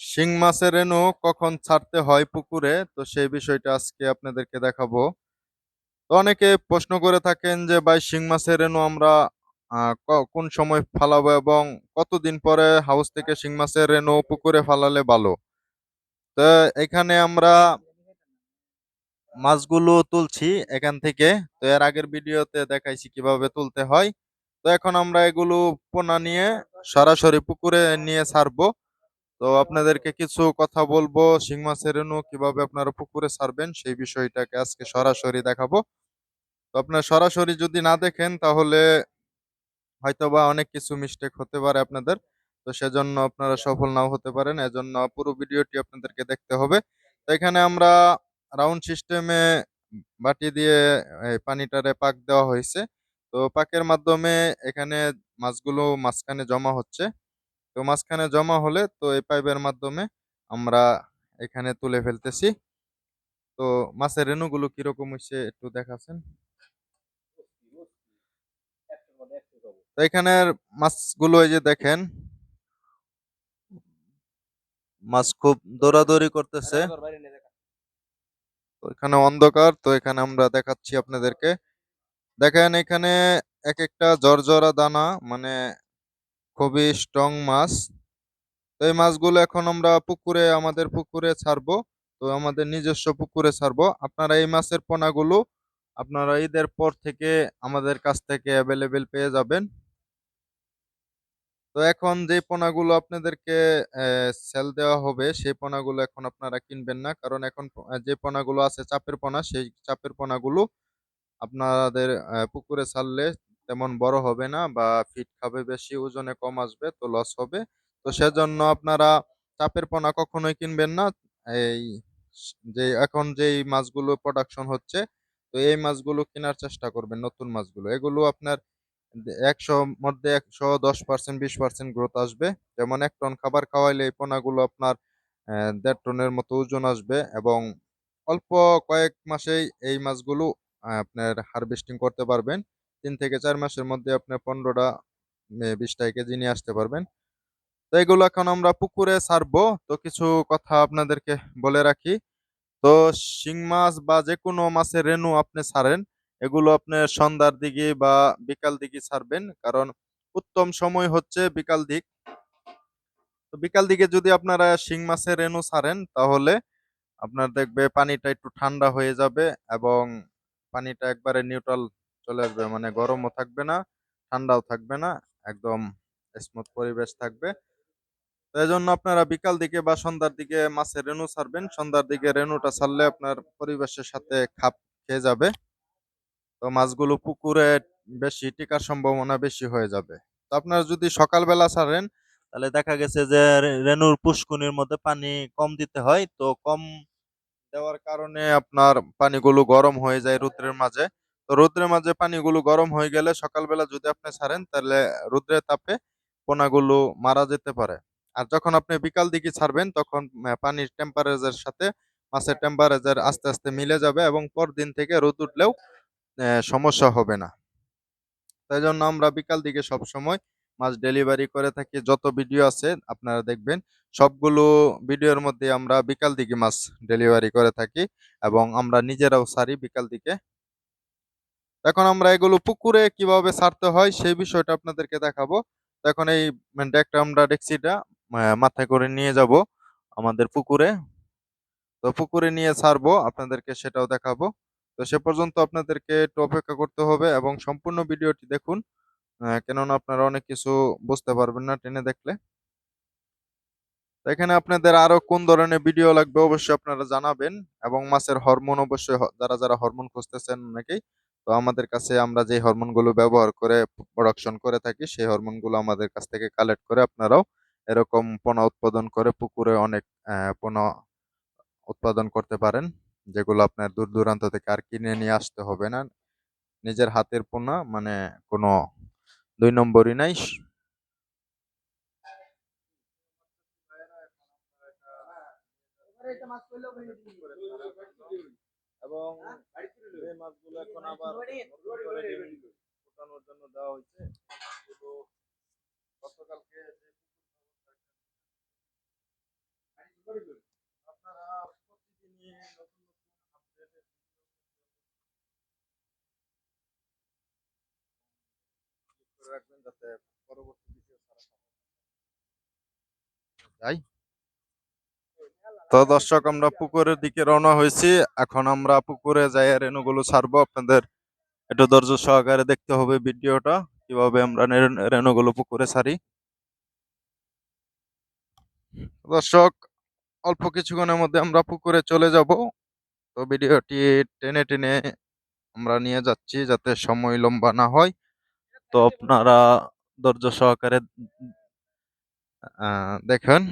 শিং মাছের রেণু কখন ছাড়তে হয় পুকুরে? তো সেই বিষয়টা আজকে আপনাদেরকে দেখাবো। তো অনেকে প্রশ্ন করে থাকেন যে, ভাই, শিং মাছের রেণু আমরা কোন সময় ফালাবো এবং কতদিন পরে হাউস থেকে শিং মাছের রেণু পুকুরে ফালালে ভালো? তো এখানে আমরা মাছগুলো তুলছি এখান থেকে। তো এর আগের ভিডিওতে দেখাইছি কীভাবে তুলতে হয়। তো এখন আমরা এগুলো পোনা নিয়ে সরাসরি পুকুরে নিয়ে ছাড়বো। তো আপনাদেরকে কিছু কথা বলব, শিং মাছের রেণু কীভাবে আপনারা পুকুরে ছাড়বেন সেই বিষয়টাকে আজকে সরাসরি দেখাবো। তো আপনার সরাসরি যদি না দেখেন তাহলে হয়তোবা অনেক কিছু মিস্টেক হতে পারে আপনাদের। তো সেজন্য আপনারা সফল নাও হতে পারেন, এজন্য পুরো ভিডিওটি আপনাদেরকে দেখতে হবে। তো এখানে আমরা রাউন্ড সিস্টেমে বাটি দিয়ে পানিটারে পাক দেওয়া হয়েছে। তো পাকের মাধ্যমে এখানে মাছগুলো মাঝখানে জমা হচ্ছে। তো মাঝখানে জমা হলে তো এই পাইপের মাধ্যমে আমরা এখানে তুলে ফেলতেছি। তো মাছের রেণুগুলো কীরকম হচ্ছে একটু দেখাচ্ছেন? তো এখানের মাছগুলো এই যে দেখেন। মাছ খুব দৌড়াদৌড়ি করতেছে। এখানে অন্ধকার, তো এখানে আমরা দেখাচ্ছি আপনাদেরকে। দেখেন এখানে এক একটা জর্জরা দানা মানে খুবই স্ট্রং মাছ। তো এই মাছগুলো এখন আমরা পুকুরে, আমাদের পুকুরে ছাড়বো। তো আমাদের নিজস্ব পুকুরে ছাড়বো। আপনারা এই মাছের পোনাগুলো আপনারা ঈদের পর থেকে আমাদের কাছ থেকে অ্যাভেলেবেল পেয়ে যাবেন। তো এখন যে পোনাগুলো আপনাদেরকে সেল দেওয়া হবে, সেই পোনাগুলো এখন আপনারা কিনবেন না। কারণ এখন যে পোনাগুলো আছে, চাপের পোনা, সেই চাপের পোনাগুলো আপনাদের পুকুরে ছাড়লে তেমন বড় হবে না বা ফিট খাবে বেশি, ওজনে কম আসবে তো লস হবে। তো সেজন্য আপনারা চাপের পোনা কখনোই কিনবেন না। এই যে এখন যেই মাছগুলো প্রোডাকশন হচ্ছে, তো এই মাছগুলো কেনার চেষ্টা করবেন, নতুন মাছগুলো। এগুলো আপনার একশো মধ্যে একশো দশ পার্সেন্ট বিশ পার্সেন্ট গ্রোথ আসবে। যেমন এক টন খাবার খাওয়াইলে এই পোনাগুলো আপনার দেড় টনের মতো ওজন আসবে এবং অল্প কয়েক মাসেই এই মাছগুলো আপনার হারভেস্টিং করতে পারবেন। তিন থেকে চার মাসের মধ্যে আপনার পনেরোটা বিশটা কেজি নিয়ে আসতে পারবেন। তো এগুলো এখন আমরা পুকুরে ছাড়বো। তো কিছু কথা আপনাদেরকে বলে রাখি। তো শিং মাছ বা যে কোনো মাছের রেণু আপনি ছাড়েন। এগুলো আপনি সন্ধ্যার দিকে বা বিকাল দিকে ছাড়বেন। কারণ উত্তম সময় হচ্ছে বিকাল দিক। তো বিকাল দিকে যদি আপনারা শিং মাছের রেনু ছাড়েন, তাহলে আপনার দেখবে পানিটা একটু ঠান্ডা হয়ে যাবে এবং পানিটা একবারে নিউট্রাল চলে আসবে। মানে গরমও থাকবে না, ঠান্ডাও থাকবে না, একদম স্মুথ পরিবেশ থাকবে। তো এই জন্য আপনারা বিকাল দিকে বা সন্ধ্যার দিকে মাছের রেণু ছাড়বেন। সন্ধ্যার দিকে রেণুটা ছাড়লে আপনার পরিবেশের সাথে খাপ খেয়ে যাবে। তো মাছগুলো পুকুরে বেশি টিকার সম্ভাবনা বেশি হয়ে যাবে। তো আপনারা যদি সকালবেলা ছাড়েন, তাহলে দেখা গেছে যে রে- রেণুর পুষ্কুনির মধ্যে পানি কম দিতে হয়। তো কম দেওয়ার কারণে আপনার পানিগুলো গরম হয়ে যায় রৌদ্রের মাঝে। তো রৌদ্রের মাঝে পানিগুলো গরম হয়ে গেলে সকালবেলা যদি আপনি ছাড়েন তাহলে রৌদ্রের তাপে পোনাগুলো মারা যেতে পারে। আর যখন আপনি বিকাল দিকে ছাড়বেন তখন পানির টেম্পারেচারের সাথে মাছের টেম্পারেচার আস্তে আস্তে মিলে যাবে এবং পরদিন থেকে রোদ উঠলেও সমস্যা হবে না। তাই জন্য আমরা বিকাল দিকে সব সময় মাছ ডেলিভারি করে থাকি। যত ভিডিও আছে, আপনারা দেখবেন, সবগুলো ভিডিওর মধ্যে আমরা বিকাল দিকে মাছ ডেলিভারি করে থাকি এবং আমরা নিজেরাও সারি বিকাল দিকে। এখন আমরা এগুলো পুকুরে কীভাবে ছাড়তে হয় সেই বিষয়টা আপনাদেরকে দেখাবো। এখন এই ডেকটা আমরা ডেক্সিটা মাথায় করে নিয়ে যাব আমাদের পুকুরে। তো পুকুরে নিয়ে ছাড়বো আপনাদেরকে সেটাও দেখাবো। তো সে পর্যন্ত আপনাদেরকে একটু অপেক্ষা করতে হবে এবং সম্পূর্ণ ভিডিওটি দেখুন কেননা আপনারা অনেক কিছু বুঝতে পারবেন না টেনে দেখলে। এখানে আপনাদের আরও কোন ধরনের ভিডিও লাগবে অবশ্যই আপনারা জানাবেন এবং মাছের হরমোন অবশ্যই যারা যারা হরমোন খুঁজতেছেন অনেকেই তো আমাদের কাছে আমরা যে হরমোনগুলো ব্যবহার করে প্রোডাকশন করে থাকি সেই হরমোনগুলো আমাদের কাছ থেকে কালেক্ট করে আপনারাও এরকম পোনা উৎপাদন করে পুকুরে অনেক আহ, পোনা উৎপাদন করতে পারেন যেগুলো আপনার দূর দূরান্ত থেকে আর কিনে নিয়ে আসতে হবে না। নিজের হাতের পোনা মানে কোনো দুই নম্বরই নাই। এবং যে মাছগুলো এখন আবার ফোটানোর জন্য দেওয়া হয়েছে। গতকালকে আপনারা রাখবেন যাতে পরবর্তী ভিডিও ছাড়া যাই। তো দর্শক, আমরা পুকুরের দিকে রওনা হয়েছি। এখন আমরা পুকুরে যাই রেণুগুলো ছাড়বো। আপনাদের একটু ধৈর্য সহকারে দেখতে হবে ভিডিওটা, কীভাবে আমরা রেণুগুলো পুকুরে ছাড়ি। দর্শক, অল্প কিছুক্ষণের মধ্যে আমরা পুকুরে চলে যাব। তো ভিডিওটি টেনে টেনে আমরা নিয়ে যাচ্ছি যাতে সময় লম্বা না হয়। তো আপনারা ধৈর্য সহকারে দেখেন।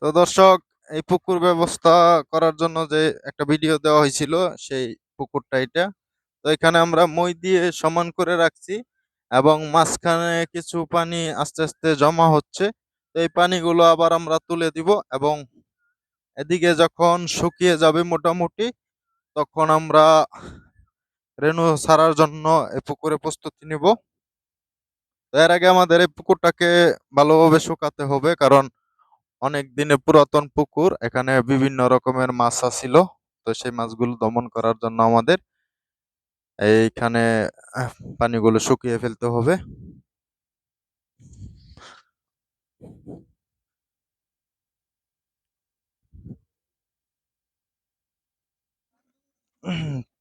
তো দর্শক, এই পুকুর ব্যবস্থা করার জন্য যে একটা ভিডিও দেওয়া হয়েছিল, সেই পুকুরটা এটা। তো এখানে আমরা মই দিয়ে সমান করে রাখছি এবং মাঝখানে কিছু পানি আস্তে আস্তে জমা হচ্ছে। তো এই পানিগুলো আবার আমরা তুলে দিব এবং এদিকে যখন শুকিয়ে যাবে মোটামুটি, তখন আমরা রেণু ছাড়ার জন্য এই পুকুরে প্রস্তুতি নিব। এর আগে আমাদের এই পুকুরটাকে ভালোভাবে শুকাতে হবে কারণ অনেক দিনে পুরাতন পুকুর, এখানে বিভিন্ন রকমের মাছ ছিল তো সেই মাছগুলো দমন করার জন্য আমাদের এইখানে পানিগুলো শুকিয়ে ফেলতে হবে।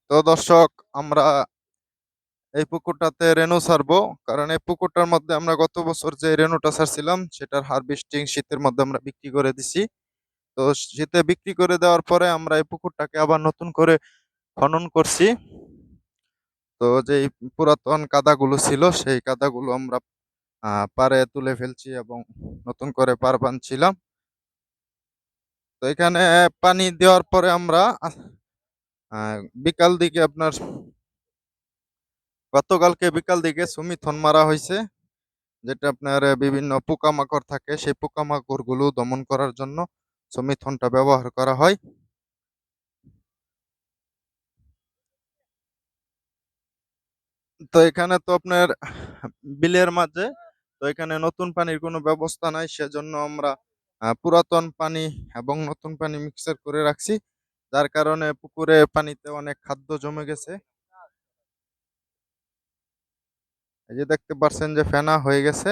তো দর্শক, আমরা এই পুকুরটাতে রেনু সারবো। কারণ এই পুকুরটার মধ্যে আমরা গত বছর যে রেনুটা সারছিলাম, সেটার হারভেস্টিং শীতের মধ্যে আমরা বিক্রি করে দিছি। তো শীতে বিক্রি করে দেওয়ার পরে আমরা এই পুকুরটাকে আবার নতুন করে খনন করছি। তো যে পুরাতন কাদাগুলো ছিল, সেই কাদাগুলো আমরা পাড়ে তুলে ফেলছি এবং নতুন করে পার বানছিলাম। তো এখানে পানি দেওয়ার পরে আমরা বিকাল দিকে আপনার গতকালকে বিকাল দিকে সুমিথন মারা হয়েছে, যেটা আপনার বিভিন্ন পোকামাকড় থাকে, সেই পোকামাকড়গুলো দমন করার জন্য সুমিথনটা ব্যবহার করা হয়। তো এখানে তো আপনার, বিলের মাঝে, তো এখানে নতুন পানির কোনো ব্যবস্থা নাই, সেজন্য আমরা পুরাতন পানি এবং নতুন পানি মিক্সার করে রাখছি, যার কারণে পুকুরে পানিতে অনেক খাদ্য জমে গেছে। এই যে দেখতে পাচ্ছেন যে ফেনা হয়ে গেছে।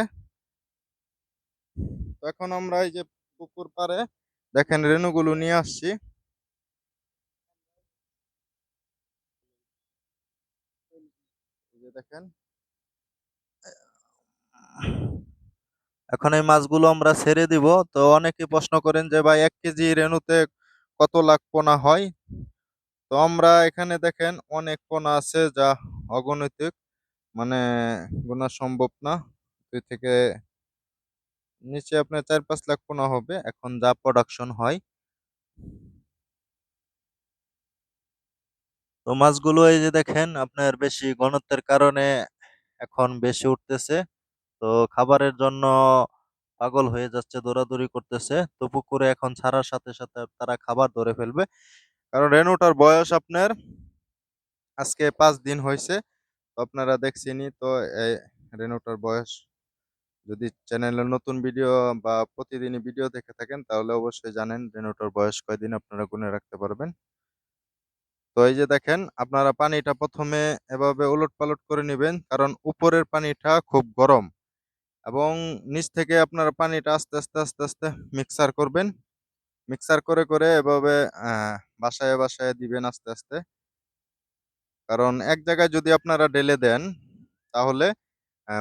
তো এখন আমরা এই যে পুকুর পাড়ে দেখেন রেণুগুলো নিয়ে আসছি। দেখেন। এখন এই মাছগুলো আমরা ছেড়ে দিব। তো অনেকে প্রশ্ন করেন যে, ভাই, এক কেজি রেণুতে কত লাখ পোনা হয়? তো আমরা এখানে দেখেন অনেক পোনা আছে যা অগণিতিক। মানে গোনা সম্ভব না। দুই থেকে নিচে আপনার চার পাঁচ লাখ পোনা হবে। এখন যা প্রোডাকশন হয়। তো মাছগুলো এই যে দেখেন, আপনার বেশি ঘনত্বের কারণে এখন বেশি উঠতেছে। তো খাবারের জন্য পাগল হয়ে যাচ্ছে, দৌড়াদৌড়ি করতেছে। তো পুকুরে এখন ছাড়ার সাথে সাথে তারা খাবার ধরে ফেলবে। কারণ রেনুটার বয়স আপনার আজকে পাঁচ দিন হয়েছে। আপনারা দেখছেনই তো, এই রেনুটার বয়স। যদি চ্যানেলের নতুন ভিডিও বা প্রতিদিনই ভিডিও দেখে থাকেন, তাহলে অবশ্যই জানেন রেনুটার বয়স কয়দিন আপনারা গুনে রাখতে পারবেন। তো এই যে দেখেন, আপনারা পানিটা প্রথমে এভাবে উলট পালট করে নেবেন, কারণ উপরের পানিটা খুব গরম। এবং নিচ থেকে আপনারা পানিটা আস্তে আস্তে আস্তে আস্তে মিক্সার করবেন। মিক্সার করে করে এভাবে বাসায় বাসায় দিবেন আস্তে আস্তে। কারণ এক জায়গায় যদি আপনারা ঢেলে দেন, তাহলে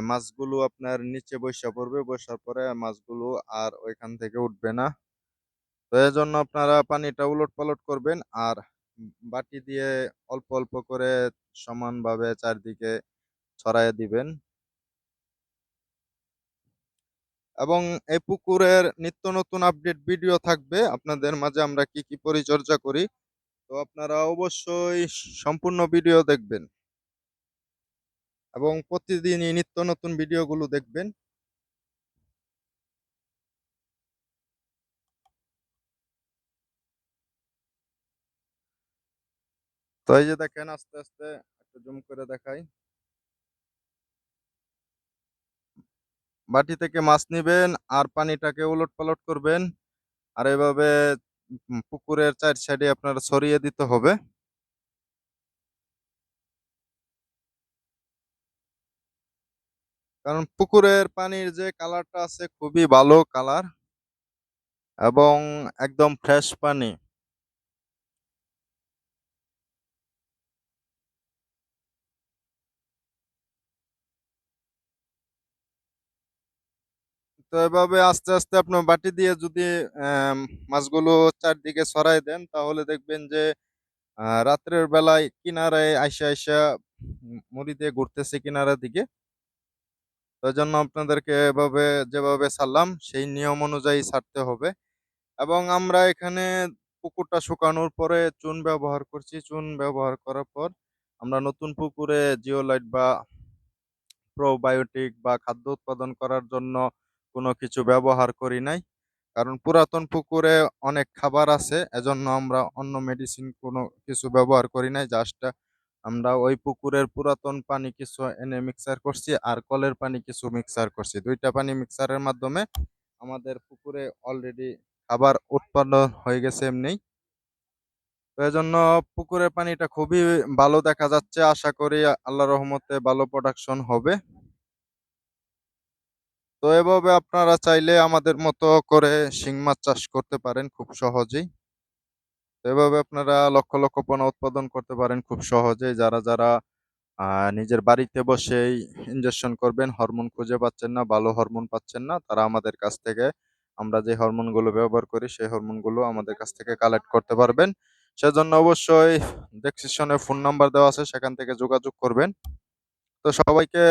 মাছগুলো আপনার নিচে বসে পড়বে বসার পরে মাছগুলো আর ওইখান থেকে উঠবে না। তো এই জন্য আপনারা পানিটা উলট পালট করবেন আর বাটি দিয়ে অল্প অল্প করে সমানভাবে চারদিকে ছড়াইয়ে দিবেন। এবং এই পুকুরের নিত্য নতুন আপডেট ভিডিও থাকবে। আপনাদের মাঝে আমরা কি কি পরিচর্যা করি তো আপনারা অবশ্যই সম্পূর্ণ ভিডিও দেখবেন। এবং প্রতিদিনই নিত্য নতুন ভিডিওগুলো দেখবেন। তো এই যে দেখেন, আস্তে আস্তে একটু জুম করে দেখাই। বাটি থেকে মাছ নিবেন আর পানিটাকে উলট-পালট করবেন। আর এভাবে পুকুরের চার সাইডে আপনার ছড়িয়ে দিতে হবে। কারণ পুকুরের পানির যে কালারটা আছে খুবই ভালো কালার। এবং একদম ফ্রেশ পানি। তো এভাবে আস্তে, আস্তে আপনার বাটি দিয়ে যদি মাছগুলো চারদিকে ছড়ায় দেন তাহলে দেখবেন যে রাত্রের বেলায় কিনারায় আইসা, আইসা উম মুড়ি দিয়ে ঘুরতেছে কিনারার দিকে। তো জন্য আপনাদেরকে এভাবে যেভাবে ছাড়লাম সেই নিয়ম অনুযায়ী ছাড়তে হবে। এবং আমরা এখানে পুকুরটা শুকানোর পরে চুন ব্যবহার করছি। চুন ব্যবহার করার পর আমরা নতুন পুকুরে জিওলাইট বা প্রোবায়োটিক বা খাদ্য উৎপাদন করার জন্য কোনো কিছু ব্যবহার করি নাই। কারণ পুরাতন পুকুরে অনেক খাবার আছে। এজন্য আমরা অন্য মেডিসিন কোনো কিছু ব্যবহার করি নাই। জাস্ট আমরা ওই পুকুরের পুরাতন পানি কিছু এনে মিক্সার করছি আর কলের পানি কিছু মিক্সার করছি। ২ টা পানি মিক্সারের মাধ্যমে আমাদের পুকুরে অলরেডি খাবার উৎপন্ন হয়ে গেছে এমনি তো এজন্য পুকুরের পানিটা খুবই ভালো দেখা যাচ্ছে। আশা করি আল্লাহর রহমতে ভালো প্রোডাকশন হবে। তো এভাবে আপনারা চাইলে আমাদের মতো করে শিং মাছ চাষ করতে পারেন খুব সহজেই। তো এভাবে আপনারা লক্ষ, লক্ষ পোনা উৎপাদন করতে পারেন খুব সহজেই। যারা, যারা নিজের বাড়িতে বসেই ইনজেকশন করবেন, হরমোন খুঁজে পাচ্ছেন না, ভালো হরমোন পাচ্ছেন না, তারা আমাদের কাছ থেকে আমরা যে হরমোনগুলো ব্যবহার করি সেই হরমোনগুলো আমাদের কাছ থেকে কালেক্ট করতে পারবেন। সেজন্য অবশ্যই ডেসক্রিপশনে ফোন নাম্বার দেওয়া আছে সেখান থেকে যোগাযোগ করবেন। তো সবাইকে